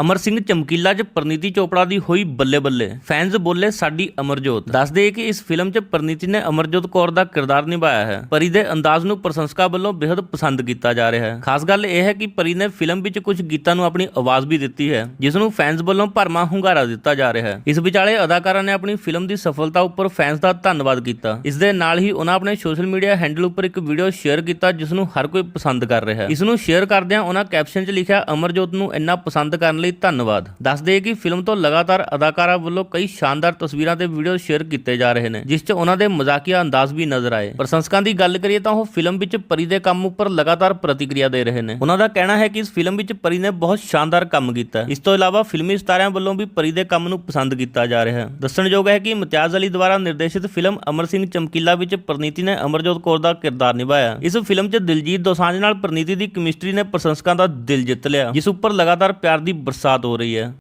ਅਮਰ ਸਿੰਘ ਚਮਕੀਲਾ 'ਚ ਪ੍ਰਨੀਤੀ ਚੋਪੜਾ ਦੀ ਹੋਈ ਬੱਲੇ ਬੱਲੇ ਫੈਨਸ ਬੋਲੇ, ਸਾਡੀ ਅਮਰਜੋਤ। ਦੱਸਦੇ ਕਿ ਇਸ ਫਿਲਮ 'ਚ ਪ੍ਰਨੀਤੀ ਨੇ ਅਮਰਜੋਤ ਕੌਰ ਦਾ ਕਿਰਦਾਰ ਨਿਭਾਇਆ ਹੈ, ਪਰੀ ਦੇ ਅੰਦਾਜ਼ ਨੂੰ ਪ੍ਰਸ਼ੰਸਕਾਂ ਵੱਲੋਂ ਬੇहद ਪਸੰਦ ਕੀਤਾ ਜਾ ਰਿਹਾ ਹੈ। ਖਾਸ ਗੱਲ ਇਹ ਹੈ ਕਿ ਪਰੀ ਨੇ ਫਿਲਮ ਵਿੱਚ ਕੁਝ ਗੀਤਾਂ ਨੂੰ ਆਪਣੀ ਆਵਾਜ਼ ਵੀ ਦਿੱਤੀ ਹੈ, ਜਿਸ ਨੂੰ ਫੈਨਸ ਵੱਲੋਂ ਭਰਮਾ ਹੁੰਗਾਰਾ ਦਿੱਤਾ ਜਾ ਰਿਹਾ ਹੈ। ਇਸ ਵਿਚਾਲੇ ਅਦਾਕਾਰਾ ਨੇ ਆਪਣੀ ਫਿਲਮ ਦੀ ਸਫਲਤਾ ਉੱਪਰ ਫੈਨਸ ਦਾ ਧੰਨਵਾਦ ਕੀਤਾ। ਇਸ ਦੇ ਨਾਲ ਹੀ ਉਹਨਾਂ ਆਪਣੇ ਸੋਸ਼ਲ ਮੀਡੀਆ ਹੈਂਡਲ ਉੱਪਰ ਇੱਕ ਵੀਡੀਓ ਸ਼ੇਅਰ ਕੀਤਾ, ਜਿਸ ਨੂੰ ਹਰ ਕੋਈ ਪਸੰਦ ਕਰ ਰਿਹਾ ਹੈ। ਇਸ ਨੂੰ ਸ਼ੇਅਰ ਕਰਦਿਆਂ ਉਹਨਾਂ ਕੈਪਸ਼ਨ 'ਚ ਲਿਖਿਆ, ਅਮਰਜੋਤ ਨੂੰ ਇੰਨਾ ਪਸੰਦ ਕਰਨ ਲਈ ਧੰਨਵਾਦ। ਦੱਸਦੇ ਕਿ ਫਿਲਮ ਤੋਂ ਲਗਾਤਾਰ ਅਦਾਕਾਰਾ ਵੱਲੋਂ ਕਈ ਸ਼ਾਨਦਾਰ ਤਸਵੀਰਾਂ ਤੇ ਵੀਡੀਓ ਸ਼ੇਅਰ ਕੀਤੇ ਜਾ ਰਹੇ ਨੇ, ਜਿਸ 'ਚ ਉਹਨਾਂ ਦੇ ਮਜ਼ਾਕੀਆ ਅੰਦਾਜ਼ ਵੀ ਨਜ਼ਰ ਆਏ। ਪ੍ਰਸ਼ੰਸਕਾਂ ਦੀ ਗੱਲ ਕਰੀਏ ਤਾਂ ਉਹ ਫਿਲਮ ਵਿੱਚ ਪਰੀ ਦੇ ਕੰਮ ਉੱਪਰ ਲਗਾਤਾਰ ਪ੍ਰਤੀਕਿਰਿਆ ਦੇ ਰਹੇ ਨੇ। ਉਹਨਾਂ ਦਾ ਕਹਿਣਾ ਹੈ ਕਿ ਇਸ ਫਿਲਮ ਵਿੱਚ ਪਰੀ ਨੇ ਬਹੁਤ ਸ਼ਾਨਦਾਰ ਕੰਮ ਕੀਤਾ। ਇਸ ਤੋਂ ਇਲਾਵਾ ਫਿਲਮੀ ਸਤਾਰਿਆਂ ਵੱਲੋਂ ਵੀ ਪਰੀ ਦੇ ਕੰਮ ਨੂੰ ਪਸੰਦ ਕੀਤਾ ਜਾ ਰਿਹਾ ਹੈ। ਦੱਸਣਯੋਗ ਹੈ ਕਿ ਇਮਤਿਆਜ਼ ਅਲੀ ਦੁਆਰਾ ਨਿਰਦੇਸ਼ਿਤ ਫਿਲਮ ਅਮਰ ਸਿੰਘ ਚਮਕੀਲਾ ਵਿੱਚ ਪ੍ਰਨੀਤੀ ਨੇ ਅਮਰਜੋਤ ਕੌਰ ਦਾ ਕਿਰਦਾਰ ਨਿਭਾਇਆ। ਇਸ ਫਿਲਮ 'ਚ ਦਿਲਜੀਤ ਦੋਸਾਂਝ ਨਾਲ ਪ੍ਰਨੀਤੀ ਦੀ ਕੈਮਿਸਟਰੀ ਨੇ ਪ੍ਰਸ਼ੰਸਕਾਂ ਦਾ ਦਿਲ ਜਿੱਤ ਲਿਆ, ਜਿਸ ਉੱਪਰ ਲਗਾਤਾਰ ਪਿਆਰ ਦੀ ਬਰਸਾਤ ਹੋ ਰਹੀ ਹੈ।